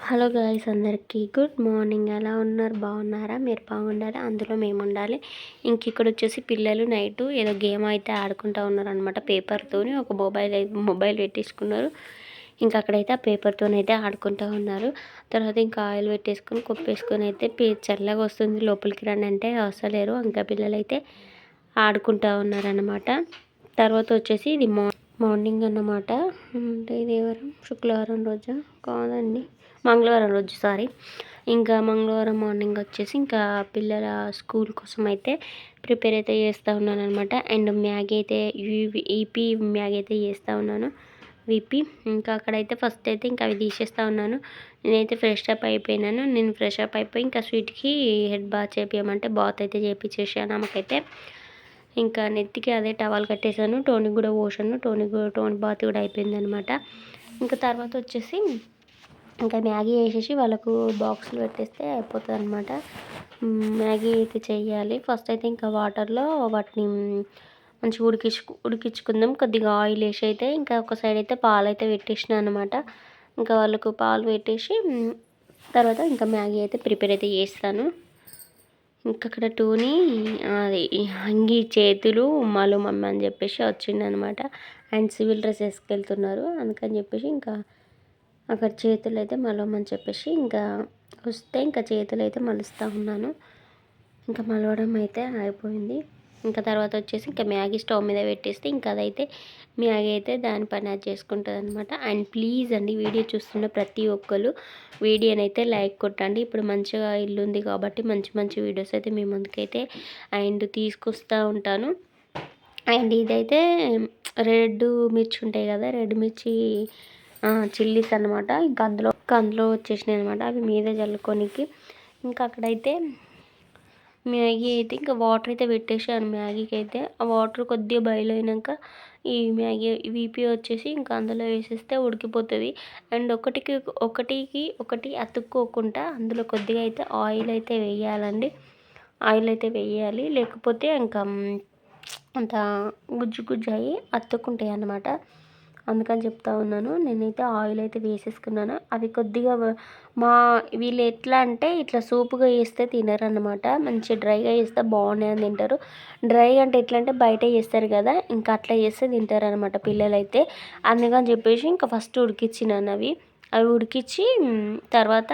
Hello guys అందరికీ good morning. ఎలా ఉన్నారు? బాగున్నారా? మీరు బాగుండాలి? అందులో మేము ఉండాలి ఇంక ఇక్కడ వచ్చేసి పిల్లలు నైట్ ఏదో గేమ్ అయితే ఆడుకుంటూ ఉన్నారు అనమాట పేపర్తో ఒక మొబైల్ మొబైల్ పెట్టేసుకున్నారు. ఇంకా అక్కడైతే ఆ పేపర్తో అయితే ఆడుకుంటూ ఉన్నారు. తర్వాత ఇంకా ఆయిల్ పెట్టేసుకొని కొప్పేసుకొని అయితే చల్లగా వస్తుంది. లోపలికి రండి అంటే వస్తలేరు ఇంకా పిల్లలు అయితే ఆడుకుంటూ ఉన్నారనమాట తర్వాత వచ్చేసి ఇది మార్నింగ్ మార్నింగ్ అన్నమాట. అంటే ఇది శుక్రవారం రోజు? కాదండి. మంగళవారం రోజు సారీ. ఇంకా మంగళవారం మార్నింగ్ వచ్చేసి ఇంకా పిల్లల స్కూల్ కోసం అయితే ప్రిపేర్ అయితే చేస్తూ ఉన్నాను అనమాట అండ్ మ్యాగీ అయితే ఈపీ మ్యాగీ అయితే చేస్తూ ఉన్నాను. విపి. ఇంకా అక్కడైతే ఫస్ట్ అయితే ఇంకా అవి తీసేస్తూ ఉన్నాను. నేనైతే ఫ్రెష్ అప్ అయిపోయినాను. నేను ఫ్రెష్ అప్ అయిపోయి ఇంకా స్వీట్కి హెడ్ బాత్ చేపించమంటే బాత్ అయితే చేపించేసాను ఆమెకైతే. ఇంకా నెత్తికి అదే టవాల్ కట్టేశాను. టోనిక్ కూడా పోసాను. టోనిక్ టోన్ బాత్ కూడా అయిపోయింది అనమాట ఇంకా తర్వాత వచ్చేసి ఇంకా మ్యాగీ వేసేసి వాళ్ళకు బాక్సులు పెట్టేస్తే అయిపోతుంది అనమాట మ్యాగీ అయితే చేయాలి. ఫస్ట్ అయితే ఇంకా వాటర్లో వాటిని మంచిగా ఉడికించు ఉడికించుకుందాం. కొద్దిగా ఆయిల్ వేసి అయితే ఇంకా ఒక సైడ్ అయితే పాలు అయితే పెట్టేసిన అనమాట ఇంకా వాళ్ళకు పాలు పెట్టేసి తర్వాత ఇంకా మ్యాగీ అయితే ప్రిపేర్ అయితే చేస్తాను. ఇంకా అక్కడ టూని అది అంగి చేతులు ఉమ్మాలు మమ్మీ అని చెప్పేసి వచ్చిందనమాట అండ్ సివిల్ డ్రెస్ వేసుకెళ్తున్నారు. అందుకని చెప్పేసి ఇంకా అక్కడ చేతులు అయితే మలవమని చెప్పేసి ఇంకా వస్తే ఇంకా చేతులు అయితే మలుస్తూ ఉన్నాను. ఇంకా మలవడం అయితే అయిపోయింది. ఇంకా తర్వాత వచ్చేసి ఇంకా మ్యాగీ స్టవ్ మీద పెట్టేస్తే ఇంకా అదైతే మ్యాగీ అయితే దాని పని అది చేసుకుంటుంది అనమాట అండ్ ప్లీజ్ అండి వీడియో చూస్తున్న ప్రతి ఒక్కరు వీడియోనైతే లైక్ కొట్టండి. ఇప్పుడు మంచిగా ఇల్లు ఉంది కాబట్టి మంచి మంచి వీడియోస్ అయితే మీ ముందుకైతే అండ్ తీసుకొస్తూ ఉంటాను. అండ్ ఇదైతే రెడ్ మిర్చి ఉంటాయి కదా రెడ్ మిర్చి చిల్లీస్ అనమాట ఇంకా అందులో అందులో వచ్చేసినాయి అనమాట అవి మీద చల్లుకోనికి. ఇంకా అక్కడైతే మ్యాగీ అయితే ఇంకా వాటర్ అయితే పెట్టేసాను మ్యాగీకి అయితే ఆ వాటర్ కొద్దిగా బాయిల్ అయినాక ఈ మ్యాగీ వీపీ వచ్చేసి ఇంకా అందులో వేసేస్తే ఉడికిపోతుంది. అండ్ ఒకటికి ఒకటికి ఒకటి అతుక్కోకుండా అందులో కొద్దిగా అయితే ఆయిల్ అయితే వేయాలండి. ఆయిల్ అయితే వేయాలి. లేకపోతే ఇంకా అంత గుజ్జు గుజ్జు అయ్యి అతుక్కుంటాయి అన్నమాట అందుకని చెప్తా ఉన్నాను. నేనైతే ఆయిల్ అయితే వేసేసుకున్నాను. అవి కొద్దిగా మా వీళ్ళు ఎట్లా అంటే ఇట్లా సూపుగా వేస్తే తినరన్నమాట. మంచి డ్రైగా వేస్తే అని తింటారు. డ్రై అంటే ఎట్లా అంటే బయట చేస్తారు కదా ఇంకా అట్లా చేస్తే తింటారనమాట పిల్లలైతే. అందుకని చెప్పేసి ఇంకా ఫస్ట్ ఉడికిచ్చినాను అవి. అవి ఉడికించి తర్వాత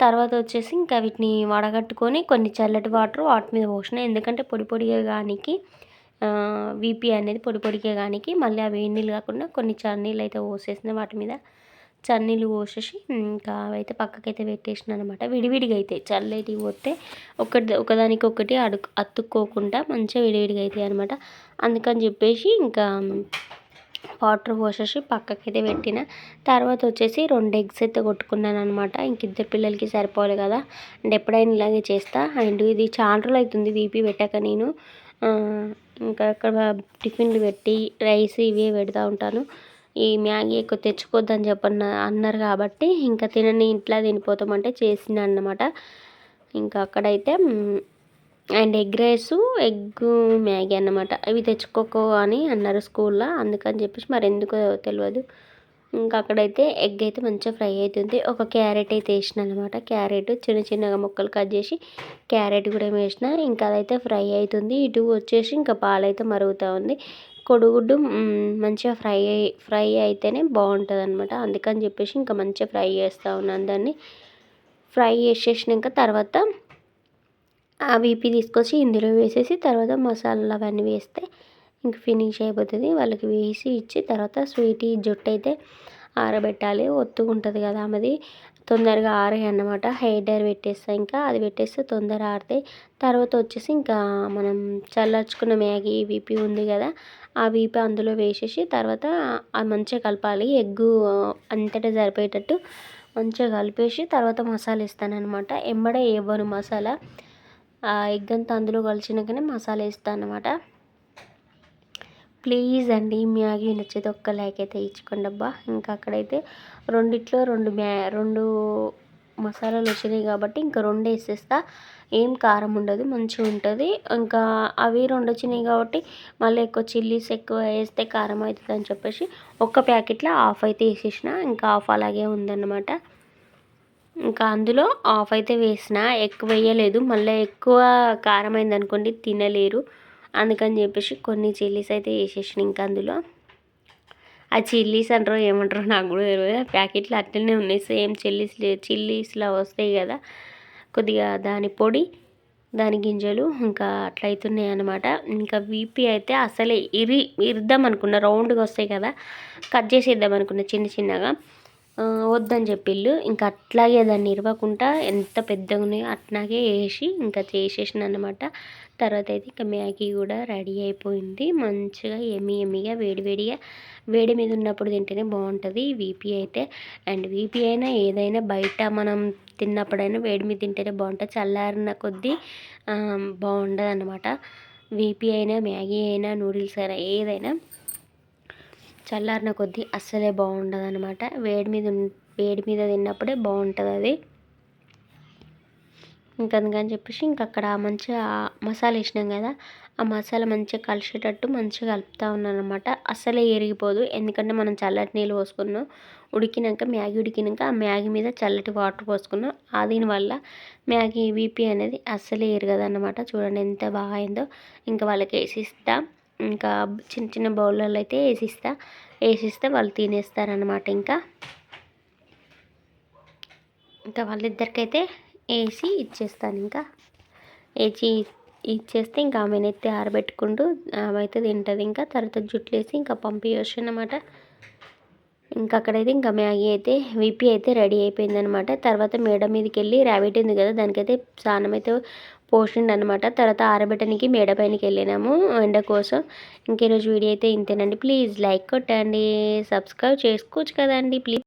తర్వాత వచ్చేసి ఇంకా వీటిని వడగట్టుకొని కొన్ని చల్లటి వాటర్ వాటి మీద పోసిన. ఎందుకంటే పొడి పొడిగా కానికి వీపీ అనేది పొడి పొడికే కానీ మళ్ళీ అవి నీళ్ళు కాకుండా కొన్ని చన్నీళ్ళు అయితే పోసేసిన వాటి మీద చన్నీళ్ళు పోసేసి ఇంకా అవైతే పక్కకైతే పెట్టేసిన అనమాట విడివిడిగా అయితే చల్లటి పోతే ఒకటి ఒకదానికి ఒకటి అడుగు అతుక్కోకుండా మంచిగా విడివిడిగా అవుతాయి అనమాట అందుకని చెప్పేసి ఇంకా వాటర్ పోసేసి పక్కకైతే పెట్టిన. తర్వాత వచ్చేసి రెండు ఎగ్స్ అయితే కొట్టుకున్నాను అనమాట ఇంక ఇద్దరు పిల్లలకి సరిపోవాలి కదా. అండ్ ఎప్పుడైనా ఇలాగే చేస్తా. అండ్ ఇది చాలా రోజులు అవుతుంది వీపీ పెట్టాక నేను. ఇంకా అక్కడ టిఫిన్లు పెట్టి రైస్ ఇవే పెడతా ఉంటాను. ఈ మ్యాగీ ఎక్కువ తెచ్చుకోవద్దని చెప్పన్న అన్నారు కాబట్టి ఇంకా తినని ఇంట్లో తినిపోతామంటే చేసిన అన్నమాట. ఇంకా అక్కడైతే and egg rice egg Maggi అన్నమాట. ఇవి తెచ్చుకోకో అని అన్నారు స్కూల్లో. అందుకని చెప్పేసి మరి ఎందుకో తెలియదు ఇంకా అక్కడైతే ఎగ్ అయితే మంచిగా ఫ్రై అవుతుంది ఒక క్యారెట్ అయితే వేసిన అనమాట క్యారెట్ చిన్న చిన్నగా ముక్కలు కట్ చేసి క్యారెట్ కూడా వేసిన. ఇంకా అదైతే ఫ్రై అవుతుంది ఇటు వచ్చేసి ఇంకా పాలైతే మరుగుతూ ఉంది. కొడుగుడ్డు మంచిగా ఫ్రై ఫ్రై అయితేనే బాగుంటుంది అనమాట అందుకని చెప్పేసి ఇంకా మంచిగా ఫ్రై చేస్తూ ఉన్నాను దాన్ని ఫ్రై చేసేసినాక తర్వాత ఆ వీపీ తీసుకొచ్చి ఇందులో వేసేసి తర్వాత మసాలాలు అవన్నీ వేస్తే ఇంక ఫినిష్ అయిపోతుంది. వాళ్ళకి వేసి ఇచ్చి తర్వాత స్వీట్ జుట్టు అయితే ఆరబెట్టాలి. ఒత్తుకుంటుంది కదా ఆమెది. తొందరగా ఆరాయి అన్నమాట. హెయిర్ డైర్ పెట్టేస్తా ఇంకా. అది పెట్టేస్తే తొందర ఆరితే తర్వాత వచ్చేసి ఇంకా మనం చల్లార్చుకున్న మ్యాగీ వీపీ ఉంది కదా ఆ వీపీ అందులో వేసేసి తర్వాత అది మంచిగా కలపాలి. ఎగ్గు అంతటా సరిపోయేటట్టు మంచిగా కలిపేసి తర్వాత మసాలా ఇస్తాను అనమాట ఎంబడే ఇవ్వను మసాలా. ఆ ఎగ్ అంతా అందులో కలిసినాకనే మసాలా ఇస్తాను అనమాట ప్లీజ్ అండి మ్యాగీ నచ్చేది ఒక్క లైక్ అయితే ఇచ్చుకోండి అబ్బా. ఇంకా అక్కడైతే రెండిట్లో రెండు మ్యా రెండు మసాలాలు వచ్చినాయి కాబట్టి ఇంకా రెండు వేసేస్తా. ఏం కారం ఉండదు మంచిగా ఉంటుంది. ఇంకా అవి రెండు వచ్చినాయి కాబట్టి మళ్ళీ ఎక్కువ చిల్లీస్ ఎక్కువ వేస్తే కారం అవుతుంది అని చెప్పేసి ఒక్క ప్యాకెట్లో ఆఫ్ అయితే వేసేసిన. ఇంకా ఆఫ్ అలాగే ఉందన్నమాట. ఇంకా అందులో ఆఫ్ అయితే వేసిన. ఎక్కువ వేయలేదు. మళ్ళీ ఎక్కువ కారం అయింది అనుకోండి తినలేరు. అందుకని చెప్పేసి కొన్ని చిల్లీస్ అయితే వేసేసిన ఇంకా అందులో. ఆ చిల్లీస్ అంటారో ఏమంటారో నాకు కూడా తెలియదు ప్యాకెట్లు అట్లనే ఉన్నాయి. సేమ్ చిల్లీస్ చిల్లీస్లా వస్తాయి కదా. కొద్దిగా దాని పొడి దాని గింజలు ఇంకా అట్లా అవుతున్నాయి అనమాట ఇంకా వీపీ అయితే అసలే ఇరి ఇరుద్దాం అనుకున్న. రౌండ్గా వస్తాయి కదా. కట్ చేసేద్దాం అనుకున్న చిన్న చిన్నగా. వద్దని చెప్పిళ్ళు. ఇంకా అట్లాగే దాన్ని ఇరవకుండా ఎంత పెద్దగా ఉన్నాయో అట్లాగే వేసి ఇంకా చేసేసిన అనమాట తర్వాత అయితే ఇంకా మ్యాగీ కూడా రెడీ అయిపోయింది. మంచిగా ఎమ్మి ఎమ్మిగా వేడివేడిగా వేడి మీద ఉన్నప్పుడు తింటేనే బాగుంటుంది. వీపీ అయితే అండ్ వీపీ అయినా ఏదైనా బయట మనం తిన్నప్పుడైనా వేడి మీద తింటేనే బాగుంటుంది. చల్లారిన కొద్దీ బాగుండదు అనమాట వీపీ అయినా మ్యాగీ అయినా నూడిల్స్ అయినా ఏదైనా చల్లారిన కొద్దీ అస్సలే బాగుండదు అనమాట వేడి మీద వేడి మీద తిన్నప్పుడే బాగుంటుంది అది ఇంకా అందుకని చెప్పేసి ఇంక అక్కడ మంచిగా మసాలా వేసినాం కదా ఆ మసాలా మంచిగా కలిసేటట్టు మంచిగా కలుపుతూ ఉన్నాను అనమాట అస్సలే ఎరిగిపోదు ఎందుకంటే మనం చల్లటి నీళ్ళు పోసుకున్నాం ఉడికినాక మ్యాగీ ఉడికినాక ఆ మ్యాగీ మీద చల్లటి వాటర్ పోసుకున్నాం ఆ దీనివల్ల మ్యాగీ వీపీ అనేది అస్సలే ఎరగదు అనమాట చూడండి ఎంత బాగా అయిందో ఇంకా వాళ్ళకి వేసిస్తా. ఇంకా చిన్న చిన్న బౌల్లో అయితే వేసిస్తా. వేసిస్తే వాళ్ళు తినేస్తారనమాట ఇంకా. ఇంకా వాళ్ళిద్దరికైతే వేసి ఇచ్చేస్తాను ఇంకా. వేసి ఇచ్చేస్తే ఇంకా ఆమె నెత్తి ఆరబెట్టుకుంటూ ఆమె అయితే తింటుంది ఇంకా. తర్వాత జుట్లు వేసి ఇంకా పంపించవచ్చు అనమాట ఇంకా అక్కడైతే ఇంకా మ్యాగీ అయితే విపి అయితే రెడీ అయిపోయింది అనమాట తర్వాత మేడ మీదకి వెళ్ళి ర్యాబిట్ ఉంది కదా దానికైతే స్నానం అయితే పోసిండు అనమాట తర్వాత ఆరబెట్టడానికి మేడ పైనకి వెళ్ళినాము ఎండ కోసం. ఇంక ఈరోజు వీడియో అయితే ఇంతేనండి. ప్లీజ్ లైక్ కొట్టండి. సబ్స్క్రైబ్ చేసుకోవచ్చు కదండి. ప్లీజ్.